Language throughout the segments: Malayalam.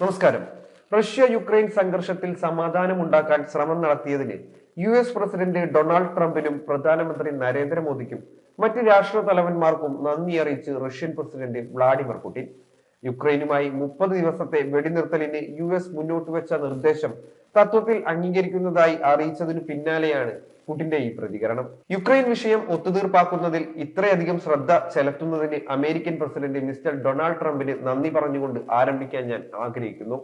നമസ്കാരം. റഷ്യ യുക്രൈൻ സംഘർഷത്തിൽ സമാധാനമുണ്ടാക്കാൻ ശ്രമം നടത്തിയതിന് യു എസ് പ്രസിഡന്റ് ഡൊണാൾഡ് ട്രംപിനും പ്രധാനമന്ത്രി നരേന്ദ്രമോദിക്കും മറ്റ് രാഷ്ട്ര തലവന്മാർക്കും നന്ദി അറിയിച്ച് റഷ്യൻ പ്രസിഡന്റ് വ്ളാഡിമിർ പുടിൻ. യുക്രൈനുമായി മുപ്പത് ദിവസത്തെ വെടിനിർത്തലിന് യു എസ് മുന്നോട്ട് വെച്ച നിർദ്ദേശം തത്വത്തിൽ അംഗീകരിക്കുന്നതായി അറിയിച്ചതിനു പിന്നാലെയാണ് പുടിന്റെ ഈ പ്രതികരണം. യുക്രൈൻ വിഷയം ഒത്തുതീർപ്പാക്കുന്നതിൽ ഇത്രയധികം ശ്രദ്ധ ചെലുത്തുന്നതിന് അമേരിക്കൻ പ്രസിഡന്റ് മിസ്റ്റർ ഡൊണാൾഡ് ട്രംപിന് നന്ദി പറഞ്ഞുകൊണ്ട് ആരംഭിക്കാൻ ഞാൻ ആഗ്രഹിക്കുന്നു.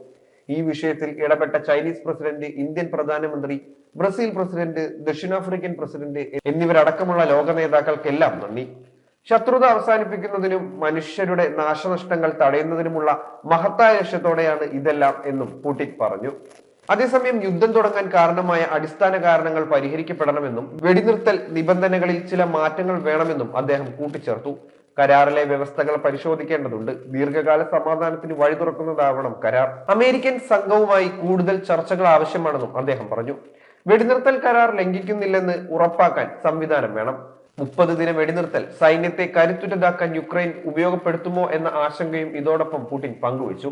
ഈ വിഷയത്തിൽ ഇടപെട്ട ചൈനീസ് പ്രസിഡന്റ് ഇന്ത്യൻ പ്രധാനമന്ത്രി ബ്രസീൽ പ്രസിഡന്റ് ദക്ഷിണാഫ്രിക്കൻ പ്രസിഡന്റ് എന്നിവരടക്കമുള്ള ലോക നേതാക്കൾക്കെല്ലാം നന്ദി. ശത്രുത അവസാനിപ്പിക്കുന്നതിനും മനുഷ്യരുടെ നാശനഷ്ടങ്ങൾ തടയുന്നതിനുമുള്ള മഹത്തായ ലക്ഷ്യത്തോടെയാണ് ഇതെല്ലാം എന്നും പുടിൻ പറഞ്ഞു. അതേസമയം യുദ്ധം തുടങ്ങാൻ കാരണമായ അടിസ്ഥാന കാരണങ്ങൾ പരിഹരിക്കപ്പെടണമെന്നും വെടിനിർത്തൽ നിബന്ധനകളിൽ ചില മാറ്റങ്ങൾ വേണമെന്നും അദ്ദേഹം കൂട്ടിച്ചേർത്തു. കരാറിലെ വ്യവസ്ഥകൾ പരിശോധിക്കേണ്ടതുണ്ട്. ദീർഘകാല സമാധാനത്തിന് വഴി തുറക്കുന്നതാവണം കരാർ. അമേരിക്കൻ സംഘവുമായി കൂടുതൽ ചർച്ചകൾ ആവശ്യമാണെന്നും അദ്ദേഹം പറഞ്ഞു. വെടിനിർത്തൽ കരാർ ലംഘിക്കുന്നില്ലെന്ന് ഉറപ്പാക്കാൻ സംവിധാനം വേണം. മുപ്പത് ദിന വെടിനിർത്തൽ സൈന്യത്തെ കരുത്തുറ്റതാക്കാൻ യുക്രൈൻ ഉപയോഗപ്പെടുത്തുമോ എന്ന ആശങ്കയും ഇതോടൊപ്പം പുടിൻ പങ്കുവച്ചു.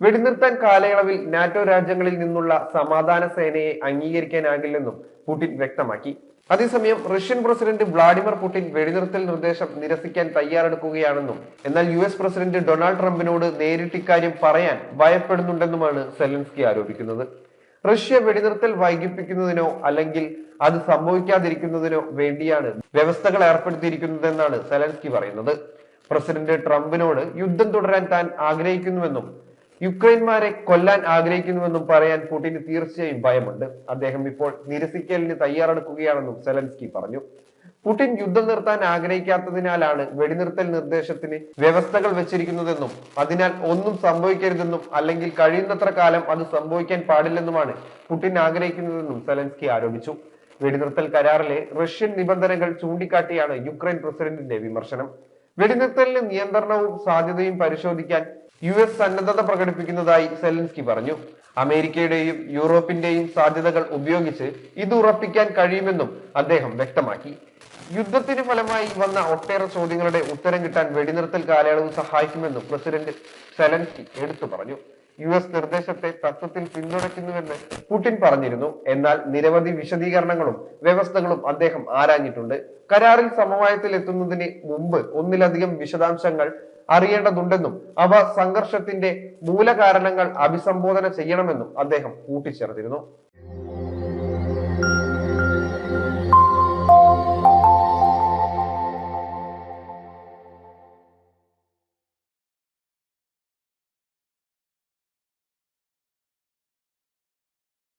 വെടിനിർത്താൻ കാലയളവിൽ നാറ്റോ രാജ്യങ്ങളിൽ നിന്നുള്ള സമാധാന സേനയെ അംഗീകരിക്കാനാകില്ലെന്നും പുടിൻ വ്യക്തമാക്കി. അതേസമയം റഷ്യൻ പ്രസിഡന്റ് വ്ളാഡിമിർ പുടിൻ വെടിനിർത്തൽ നിർദ്ദേശം നിരസിക്കാൻ തയ്യാറെടുക്കുകയാണെന്നും എന്നാൽ യു എസ് പ്രസിഡന്റ് ഡൊണാൾഡ് ട്രംപിനോട് നേരിട്ട് ഇക്കാര്യം പറയാൻ ഭയപ്പെടുന്നുണ്ടെന്നുമാണ് സെലൻസ്കി ആരോപിക്കുന്നത്. റഷ്യ വെടിനിർത്തൽ വൈകിപ്പിക്കുന്നതിനോ അല്ലെങ്കിൽ അത് സംഭവിക്കാതിരിക്കുന്നതിനോ വേണ്ടിയാണ് വ്യവസ്ഥകൾ ഏർപ്പെടുത്തിയിരിക്കുന്നതെന്നാണ് സെലൻസ്കി പറയുന്നത്. പ്രസിഡന്റ് ട്രംപിനോട് യുദ്ധം തുടരാൻ താൻ ആഗ്രഹിക്കുന്നുവെന്നും യുക്രൈൻമാരെ കൊല്ലാൻ ആഗ്രഹിക്കുന്നുവെന്നും പറയാൻ പുടിന് തീർച്ചയായും ഭയമുണ്ട്. അദ്ദേഹം ഇപ്പോൾ നിരസിക്കലിന് തയ്യാറെടുക്കുകയാണെന്നും സെലൻസ്കി പറഞ്ഞു. പുടിൻ യുദ്ധം നിർത്താൻ ആഗ്രഹിക്കാത്തതിനാലാണ് വെടിനിർത്തൽ നിർദ്ദേശത്തിന് വ്യവസ്ഥകൾ വെച്ചിരിക്കുന്നതെന്നും അതിനാൽ ഒന്നും സംഭവിക്കരുതെന്നും അല്ലെങ്കിൽ കഴിയുന്നത്ര കാലം അത് സംഭവിക്കാൻ പാടില്ലെന്നുമാണ് പുടിൻ ആഗ്രഹിക്കുന്നതെന്നും സെലൻസ്കി ആരോപിച്ചു. വെടിനിർത്തൽ കരാറിലെ റഷ്യൻ നിബന്ധനകൾ ചൂണ്ടിക്കാട്ടിയാണ് യുക്രൈൻ പ്രസിഡന്റിന്റെ വിമർശനം. വെടിനിർത്തലിന് നിയന്ത്രണവും സാധ്യതയും പരിശോധിക്കാൻ യു എസ് സന്നദ്ധത പ്രകടിപ്പിക്കുന്നതായി സെലൻസ്കി പറഞ്ഞു. അമേരിക്കയുടെയും യൂറോപ്പിന്റെയും സാധ്യതകൾ ഉപയോഗിച്ച് ഇത് ഉറപ്പിക്കാൻ കഴിയുമെന്നും അദ്ദേഹം വ്യക്തമാക്കി. യുദ്ധത്തിന് ഫലമായി വന്ന ഒട്ടേറെ ചോദ്യങ്ങളുടെ ഉത്തരം കിട്ടാൻ വെടിനിർത്തൽ കാലയളവ് സഹായിക്കുമെന്നും പ്രസിഡന്റ് സെലൻസ്കി എടുത്തു പറഞ്ഞു. യു എസ് നിർദ്ദേശത്തെ തത്വത്തിൽ പിന്തുണയ്ക്കുന്നുവെന്ന് പുടിൻ പറഞ്ഞിരുന്നു. എന്നാൽ നിരവധി വിശദീകരണങ്ങളും വ്യവസ്ഥകളും അദ്ദേഹം ആരാഞ്ഞിട്ടുണ്ട്. കരാറിൽ സമവായത്തിൽ എത്തുന്നതിന് മുമ്പ് ഒന്നിലധികം വിശദാംശങ്ങൾ അറിയേണ്ടതുണ്ടെന്നും അവ സംഘർഷത്തിന്റെ മൂലകാരണങ്ങൾ അഭിസംബോധന ചെയ്യണമെന്നും അദ്ദേഹം കൂട്ടിച്ചേർത്തിരുന്നു.